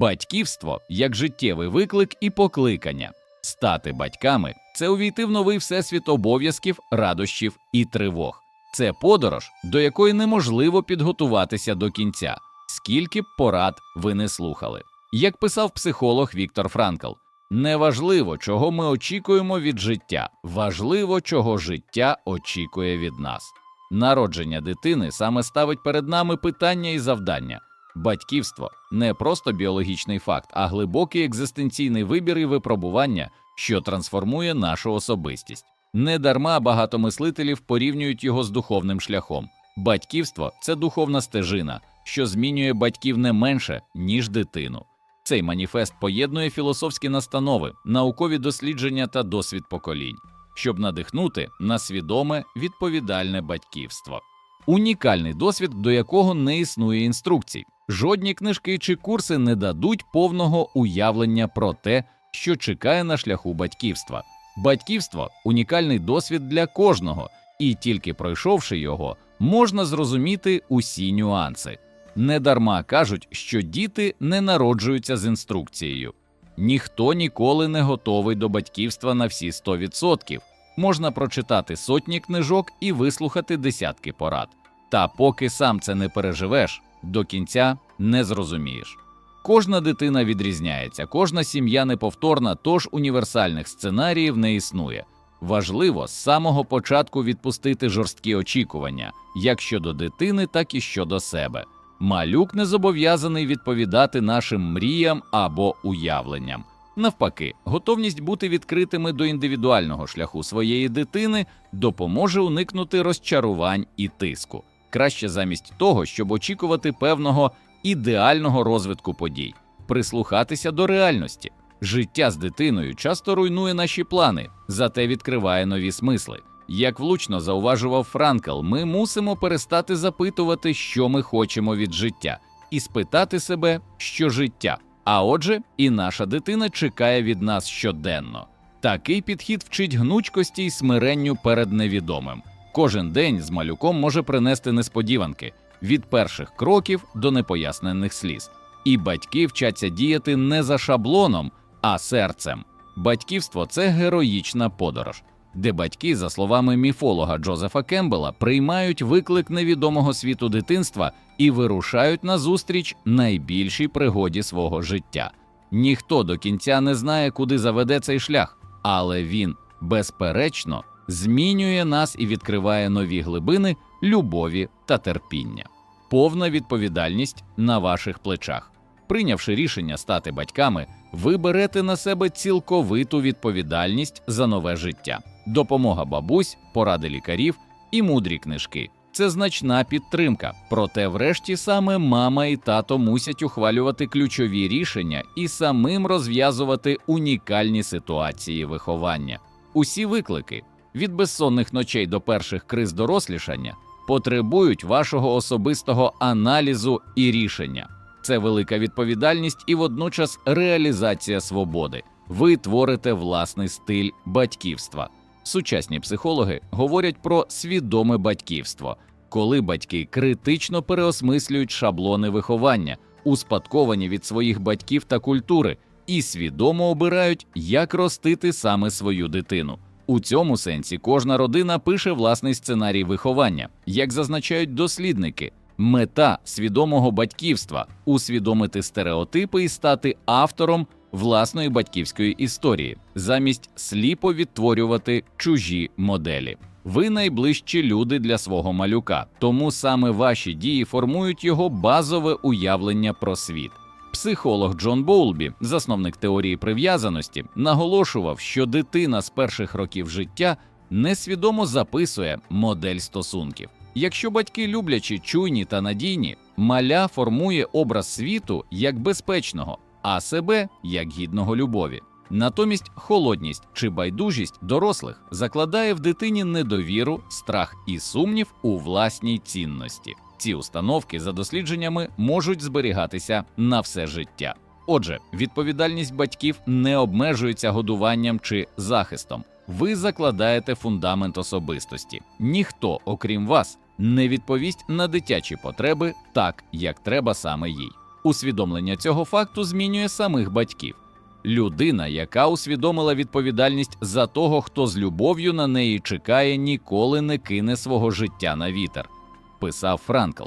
Батьківство як життєвий виклик і покликання. Стати батьками це увійти в новий всесвіт обов'язків, радощів і тривог. Це подорож, до якої неможливо підготуватися до кінця, скільки б порад ви не слухали. Як писав психолог Віктор Франкл, неважливо, чого ми очікуємо від життя, важливо, чого життя очікує від нас. Народження дитини саме ставить перед нами питання і завдання. Батьківство не просто біологічний факт, а глибокий екзистенційний вибір і випробування, що трансформує нашу особистість. Недарма багато мислителів порівнюють його з духовним шляхом. Батьківство це духовна стежина, що змінює батьків не менше, ніж дитину. Цей маніфест поєднує філософські настанови, наукові дослідження та досвід поколінь, щоб надихнути на свідоме відповідальне батьківство. Унікальний досвід, до якого не існує інструкцій. Жодні книжки чи курси не дадуть повного уявлення про те, що чекає на шляху батьківства. Батьківство унікальний досвід для кожного, і тільки пройшовши його, можна зрозуміти усі нюанси. Недарма кажуть, що діти не народжуються з інструкцією. Ніхто ніколи не готовий до батьківства на всі 100%. Можна прочитати сотні книжок і вислухати десятки порад. Та поки сам це не переживеш, до кінця не зрозумієш. Кожна дитина відрізняється, кожна сім'я неповторна, тож універсальних сценаріїв не існує. Важливо з самого початку відпустити жорсткі очікування, як щодо дитини, так і щодо себе. Малюк не зобов'язаний відповідати нашим мріям або уявленням. Навпаки, готовність бути відкритими до індивідуального шляху своєї дитини допоможе уникнути розчарувань і тиску. Краще замість того, щоб очікувати певного ідеального розвитку подій, прислухатися до реальності. Життя з дитиною часто руйнує наші плани, зате відкриває нові смисли. Як влучно зауважував Франкл, ми мусимо перестати запитувати, що ми хочемо від життя, і спитати себе, що життя. А отже, і наша дитина чекає від нас щоденно. Такий підхід вчить гнучкості й смиренню перед невідомим. Кожен день з малюком може принести несподіванки від перших кроків до непояснених сліз. І батьки вчаться діяти не за шаблоном, а серцем. Батьківство це героїчна подорож, де батьки, за словами міфолога Джозефа Кембела, приймають виклик невідомого світу дитинства і вирушають назустріч найбільшій пригоді свого життя. Ніхто до кінця не знає, куди заведе цей шлях, але він, безперечно, змінює нас і відкриває нові глибини любові та терпіння. Повна відповідальність на ваших плечах. Прийнявши рішення стати батьками, ви берете на себе цілковиту відповідальність за нове життя, допомога бабусь, поради лікарів і мудрі книжки. Це значна підтримка. Проте, врешті, саме мама і тато мусять ухвалювати ключові рішення і самим розв'язувати унікальні ситуації виховання. Усі виклики від безсонних ночей до перших криз дорослішання потребують вашого особистого аналізу і рішення. Це велика відповідальність і водночас реалізація свободи. Ви творите власний стиль батьківства. Сучасні психологи говорять про свідоме батьківство, коли батьки критично переосмислюють шаблони виховання, успадковані від своїх батьків та культури, і свідомо обирають, як ростити саме свою дитину. У цьому сенсі кожна родина пише власний сценарій виховання, як зазначають дослідники. Мета свідомого батьківства усвідомити стереотипи і стати автором власної батьківської історії, замість сліпо відтворювати чужі моделі. Ви найближчі люди для свого малюка, тому саме ваші дії формують його базове уявлення про світ. Психолог Джон Боулбі, засновник теорії прив'язаності, наголошував, що дитина з перших років життя несвідомо записує модель стосунків. Якщо батьки люблячі, чуйні та надійні, маля формує образ світу як безпечного, а себе як гідного любові. Натомість холодність чи байдужість дорослих закладає в дитині недовіру, страх і сумнів у власній цінності. Ці установки за дослідженнями можуть зберігатися на все життя. Отже, відповідальність батьків не обмежується годуванням чи захистом. Ви закладаєте фундамент особистості. Ніхто, окрім вас, не відповість на дитячі потреби так, як треба саме їй. Усвідомлення цього факту змінює самих батьків. Людина, яка усвідомила відповідальність за того, хто з любов'ю на неї чекає, ніколи не кине свого життя на вітер, писав Франкл.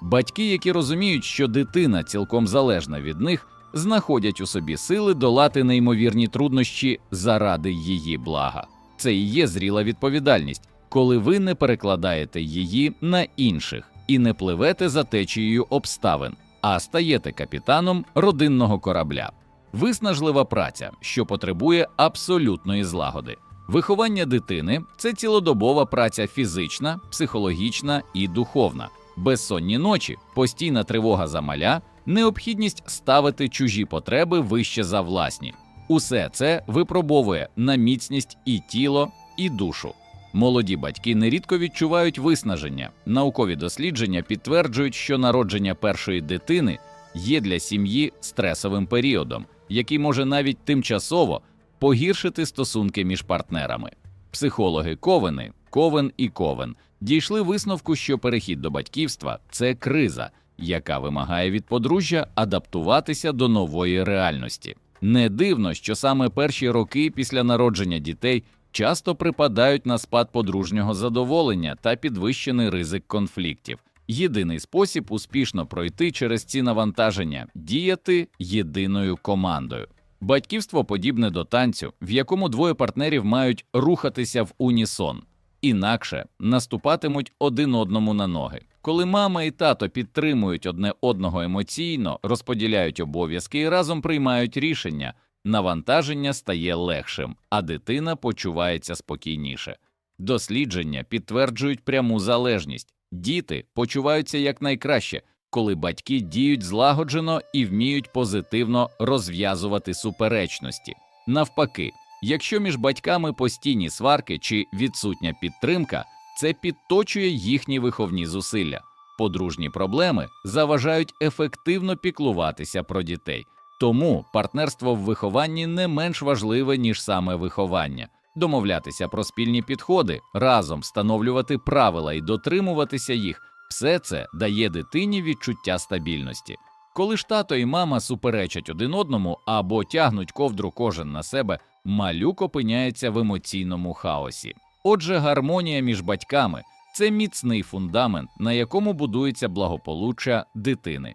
Батьки, які розуміють, що дитина цілком залежна від них, знаходять у собі сили долати неймовірні труднощі заради її блага. Це і є зріла відповідальність, коли ви не перекладаєте її на інших і не пливете за течією обставин, а стаєте капітаном родинного корабля. Виснажлива праця, що потребує абсолютної злагоди. Виховання дитини це цілодобова праця фізична, психологічна і духовна, безсонні ночі, постійна тривога за маля, необхідність ставити чужі потреби вище за власні. Усе це випробовує на міцність і тіло, і душу. Молоді батьки нерідко відчувають виснаження. Наукові дослідження підтверджують, що народження першої дитини є для сім'ї стресовим періодом, який може навіть тимчасово погіршити стосунки між партнерами. Психологи Ковени, Ковен і Ковен дійшли висновку, що перехід до батьківства це криза, яка вимагає від подружжя адаптуватися до нової реальності. Не дивно, що саме перші роки після народження дітей часто припадають на спад подружнього задоволення та підвищений ризик конфліктів. Єдиний спосіб успішно пройти через ці навантаження діяти єдиною командою. Батьківство подібне до танцю, в якому двоє партнерів мають рухатися в унісон, інакше наступатимуть один одному на ноги. Коли мама і тато підтримують одне одного емоційно, розподіляють обов'язки і разом приймають рішення, навантаження стає легшим, а дитина почувається спокійніше. Дослідження підтверджують пряму залежність. Діти почуваються якнайкраще, коли батьки діють злагоджено і вміють позитивно розв'язувати суперечності. Навпаки, якщо між батьками постійні сварки чи відсутня підтримка, це підточує їхні виховні зусилля. Подружні проблеми заважають ефективно піклуватися про дітей. Тому партнерство в вихованні не менш важливе, ніж саме виховання. Домовлятися про спільні підходи, разом встановлювати правила і дотримуватися їх все це дає дитині відчуття стабільності. Коли ж тато і мама суперечать один одному або тягнуть ковдру кожен на себе, малюк опиняється в емоційному хаосі. Отже, гармонія між батьками це міцний фундамент, на якому будується благополуччя дитини.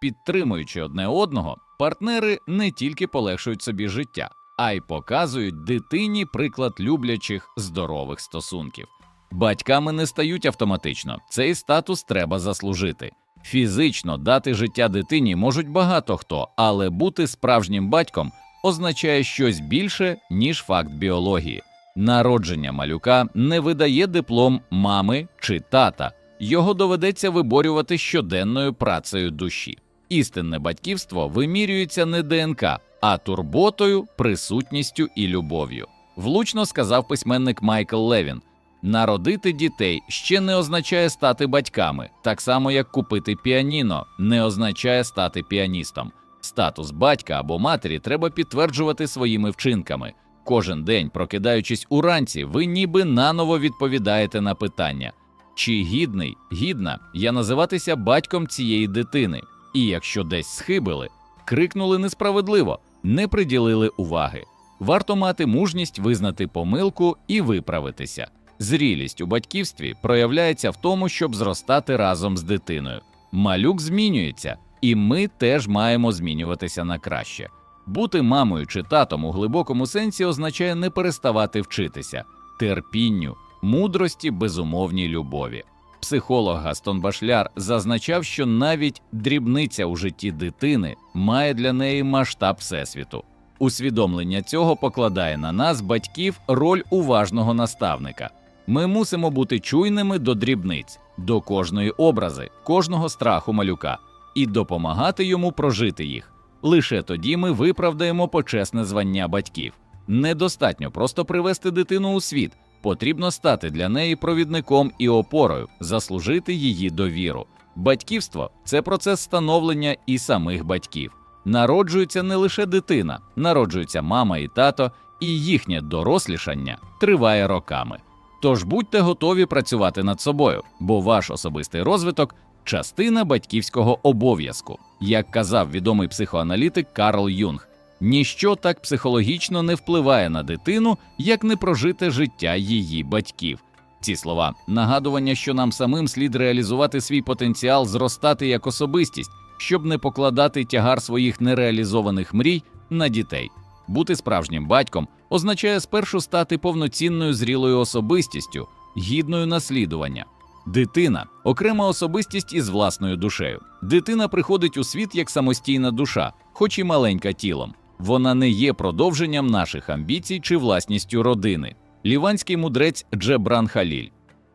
Підтримуючи одне одного, партнери не тільки полегшують собі життя, а й показують дитині приклад люблячих здорових стосунків. Батьками не стають автоматично, цей статус треба заслужити. Фізично дати життя дитині можуть багато хто, але бути справжнім батьком означає щось більше, ніж факт біології. Народження малюка не видає диплом мами чи тата, його доведеться виборювати щоденною працею душі. Істинне батьківство вимірюється не ДНК, а турботою, присутністю і любов'ю. Влучно сказав письменник Майкл Левін. Народити дітей ще не означає стати батьками, так само як купити піаніно не означає стати піаністом. Статус батька або матері треба підтверджувати своїми вчинками. Кожен день, прокидаючись уранці, ви ніби наново відповідаєте на питання: чи гідний, гідна я називатися батьком цієї дитини? І якщо десь схибили, крикнули несправедливо, не приділили уваги. Варто мати мужність визнати помилку і виправитися. Зрілість у батьківстві проявляється в тому, щоб зростати разом з дитиною. Малюк змінюється, і ми теж маємо змінюватися на краще. Бути мамою чи татом у глибокому сенсі означає не переставати вчитися, терпінню, мудрості, безумовній любові. Психолог Гастон Башляр зазначав, що навіть дрібниця у житті дитини має для неї масштаб всесвіту. Усвідомлення цього покладає на нас, батьків, роль уважного наставника. Ми мусимо бути чуйними до дрібниць, до кожної образи, кожного страху малюка і допомагати йому прожити їх. Лише тоді ми виправдаємо почесне звання батьків. Недостатньо просто привести дитину у світ, потрібно стати для неї провідником і опорою, заслужити її довіру. Батьківство це процес становлення і самих батьків. Народжується не лише дитина, народжується мама і тато, і їхнє дорослішання триває роками. Тож будьте готові працювати над собою, бо ваш особистий розвиток частина батьківського обов'язку. Як казав відомий психоаналітик Карл Юнг, ніщо так психологічно не впливає на дитину, як непрожите життя її батьків. Ці слова нагадування, що нам самим слід реалізувати свій потенціал, зростати як особистість, щоб не покладати тягар своїх нереалізованих мрій на дітей. Бути справжнім батьком означає спершу стати повноцінною зрілою особистістю, гідною наслідування. Дитина окрема особистість із власною душею. Дитина приходить у світ як самостійна душа, хоч і маленька тілом. Вона не є продовженням наших амбіцій чи власністю родини. Ліванський мудрець Джебран Халіль.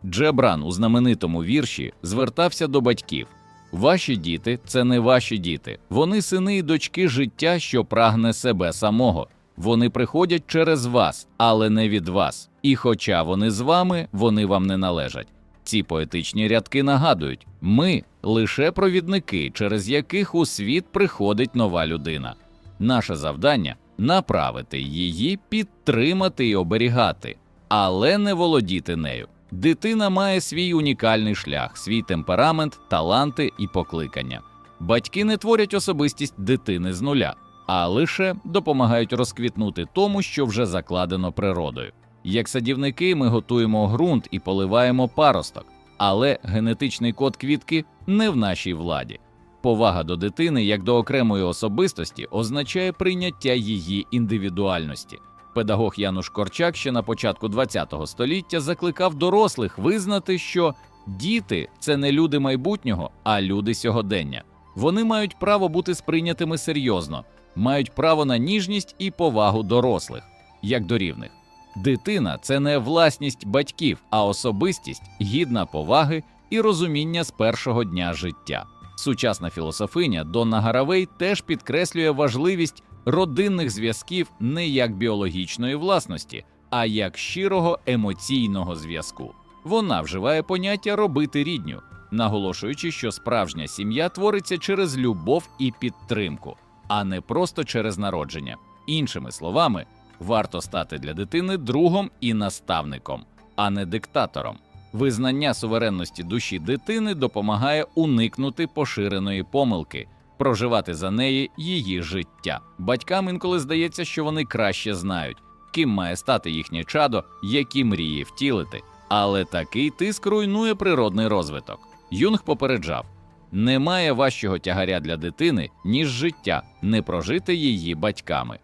Джебран у знаменитому вірші звертався до батьків. Ваші діти це не ваші діти. Вони сини і дочки життя, що прагне себе самого. Вони приходять через вас, але не від вас. І хоча вони з вами, вони вам не належать. Ці поетичні рядки нагадують: ми лише провідники, через яких у світ приходить нова людина. Наше завдання направити її, підтримати і оберігати, але не володіти нею. Дитина має свій унікальний шлях, свій темперамент, таланти і покликання. Батьки не творять особистість дитини з нуля, а лише допомагають розквітнути тому, що вже закладено природою. Як садівники, ми готуємо ґрунт і поливаємо паросток, але генетичний код квітки не в нашій владі. Повага до дитини як до окремої особистості означає прийняття її індивідуальності. Педагог Януш Корчак ще на початку ХХ століття закликав дорослих визнати, що діти це не люди майбутнього, а люди сьогодення. Вони мають право бути сприйнятими серйозно, мають право на ніжність і повагу дорослих, як до рівних. Дитина це не власність батьків, а особистість, гідна поваги і розуміння з першого дня життя. Сучасна філософиня Донна Гаравей теж підкреслює важливість родинних зв'язків не як біологічної власності, а як щирого емоційного зв'язку. Вона вживає поняття робити рідню, наголошуючи, що справжня сім'я твориться через любов і підтримку, а не просто через народження. Іншими словами, варто стати для дитини другом і наставником, а не диктатором. Визнання суверенності душі дитини допомагає уникнути поширеної помилки, проживати за неї її життя. Батькам інколи здається, що вони краще знають, ким має стати їхнє чадо, які мрії втілити. Але такий тиск руйнує природний розвиток. Юнг попереджав: немає важчого тягаря для дитини, ніж життя, не прожити її батьками.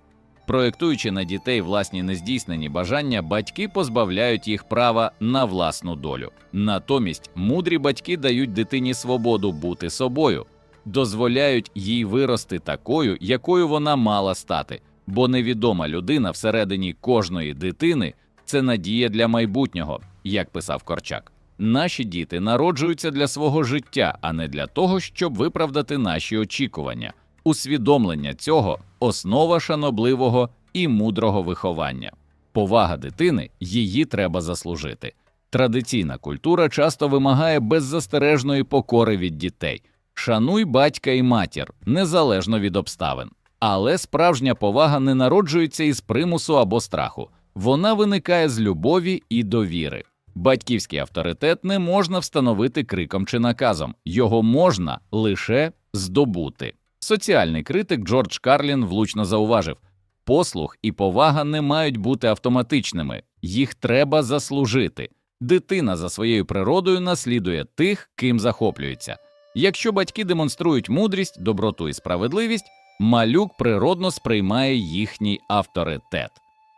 Проєктуючи на дітей власні нездійснені бажання, батьки позбавляють їх права на власну долю. Натомість мудрі батьки дають дитині свободу бути собою, дозволяють їй вирости такою, якою вона мала стати, бо невідома людина всередині кожної дитини це надія для майбутнього, як писав Корчак. Наші діти народжуються для свого життя, а не для того, щоб виправдати наші очікування. Усвідомлення цього основа шанобливого і мудрого виховання. Повага дитини її треба заслужити. Традиційна культура часто вимагає беззастережної покори від дітей. Шануй батька і матір незалежно від обставин. Але справжня повага не народжується із примусу або страху, вона виникає з любові і довіри. Батьківський авторитет не можна встановити криком чи наказом, його можна лише здобути. Соціальний критик Джордж Карлін влучно зауважив: послух і повага не мають бути автоматичними, їх треба заслужити. Дитина за своєю природою наслідує тих, ким захоплюється. Якщо батьки демонструють мудрість, доброту і справедливість, малюк природно сприймає їхній авторитет.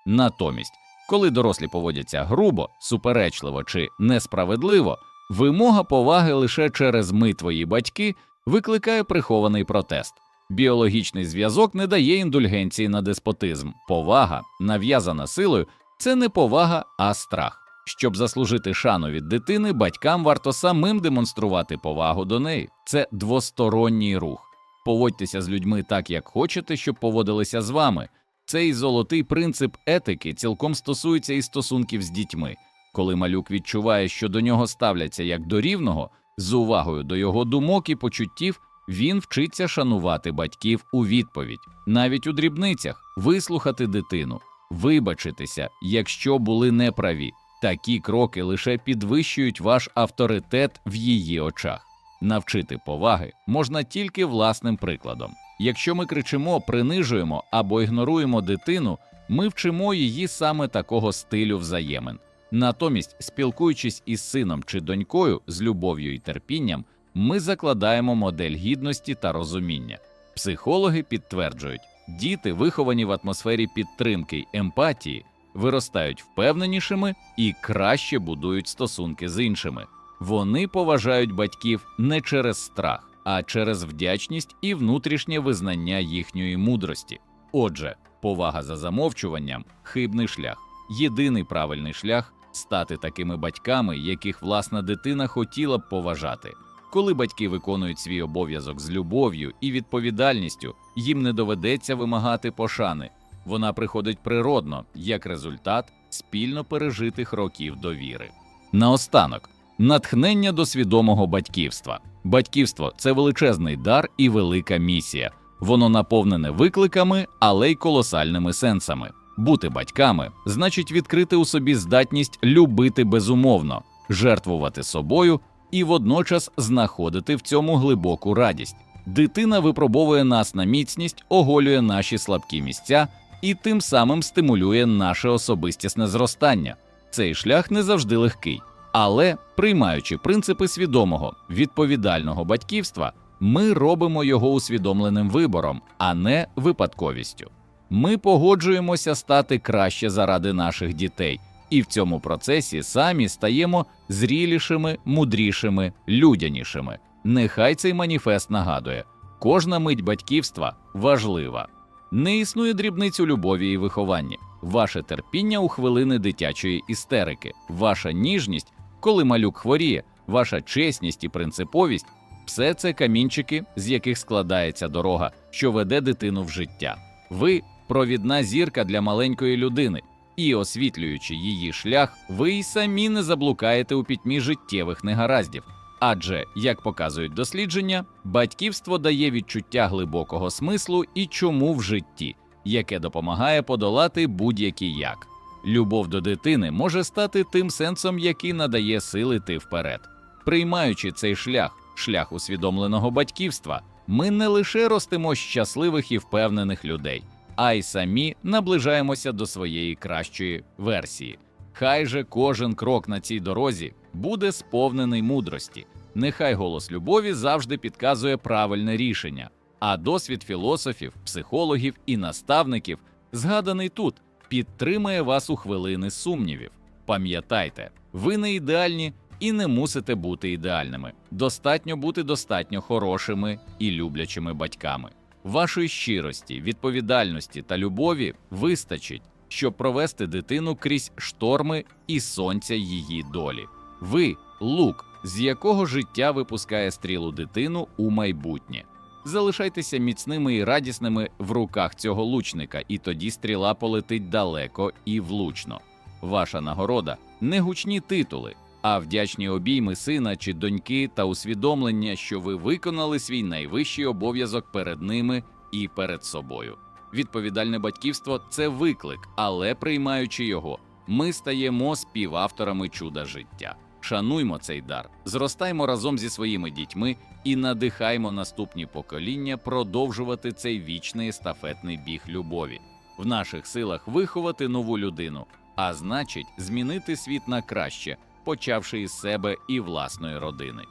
Натомість, коли дорослі поводяться грубо, суперечливо чи несправедливо, вимога поваги лише через ми твої батьки викликає прихований протест. Біологічний зв'язок не дає індульгенції на деспотизм. Повага, нав'язана силою, це не повага, а страх. Щоб заслужити шану від дитини, батькам варто самим демонструвати повагу до неї. Це двосторонній рух. Поводьтеся з людьми так, як хочете, щоб поводилися з вами. Цей золотий принцип етики цілком стосується і стосунків з дітьми. Коли малюк відчуває, що до нього ставляться як до рівного, з увагою до його думок і почуттів, він вчиться шанувати батьків у відповідь, навіть у дрібницях, вислухати дитину, вибачитися, якщо були неправі. Такі кроки лише підвищують ваш авторитет в її очах. Навчити поваги можна тільки власним прикладом. Якщо ми кричимо, принижуємо або ігноруємо дитину, ми вчимо її саме такого стилю взаємин. Натомість, спілкуючись із сином чи донькою з любов'ю і терпінням, ми закладаємо модель гідності та розуміння. Психологи підтверджують, діти, виховані в атмосфері підтримки й емпатії, виростають впевненішими і краще будують стосунки з іншими. Вони поважають батьків не через страх, а через вдячність і внутрішнє визнання їхньої мудрості. Отже, повага за замовчуванням хибний шлях. Єдиний правильний шлях стати такими батьками, яких власна дитина хотіла б поважати. Коли батьки виконують свій обов'язок з любов'ю і відповідальністю, їм не доведеться вимагати пошани. Вона приходить природно, як результат спільно пережитих років довіри. Наостанок, натхнення до свідомого батьківства. Батьківство це величезний дар і велика місія. Воно наповнене викликами, але й колосальними сенсами. Бути батьками значить відкрити у собі здатність любити безумовно, жертвувати собою і водночас знаходити в цьому глибоку радість. Дитина випробовує нас на міцність, оголює наші слабкі місця і тим самим стимулює наше особистісне зростання. Цей шлях не завжди легкий, але приймаючи принципи свідомого відповідального батьківства, ми робимо його усвідомленим вибором, а не випадковістю. Ми погоджуємося стати краще заради наших дітей, і в цьому процесі самі стаємо зрілішими, мудрішими, людянішими. Нехай цей маніфест нагадує: кожна мить батьківства важлива. Не існує дрібниць у любові і вихованні. Ваше терпіння у хвилини дитячої істерики, ваша ніжність, коли малюк хворіє, ваша чесність і принциповість все це камінчики, з яких складається дорога, що веде дитину в життя. Ви провідна зірка для маленької людини, і, освітлюючи її шлях, ви й самі не заблукаєте у пітьмі життєвих негараздів. Адже, як показують дослідження, батьківство дає відчуття глибокого смислу і чому в житті, яке допомагає подолати будь-які як. Любов до дитини може стати тим сенсом, який надає сили йти вперед. Приймаючи цей шлях, шлях усвідомленого батьківства, ми не лише ростимо щасливих і впевнених людей, а й самі наближаємося до своєї кращої версії. Хай же кожен крок на цій дорозі буде сповнений мудрості. Нехай голос любові завжди підказує правильне рішення, а досвід філософів, психологів і наставників, згаданий тут, підтримає вас у хвилини сумнівів. Пам'ятайте, ви не ідеальні і не мусите бути ідеальними. Достатньо бути достатньо хорошими і люблячими батьками. Вашої щирості, відповідальності та любові вистачить, щоб провести дитину крізь шторми і сонця її долі. Ви лук, з якого життя випускає стрілу дитину у майбутнє. Залишайтеся міцними і радісними в руках цього лучника, і тоді стріла полетить далеко і влучно. Ваша нагорода не гучні титули, а вдячні обійми сина чи доньки та усвідомлення, що ви виконали свій найвищий обов'язок перед ними і перед собою. Відповідальне батьківство це виклик, але приймаючи його, ми стаємо співавторами чуда життя. Шануймо цей дар, зростаймо разом зі своїми дітьми і надихаймо наступні покоління продовжувати цей вічний естафетний біг любові. В наших силах виховати нову людину, а значить, змінити світ на краще, почавши із себе і власної родини.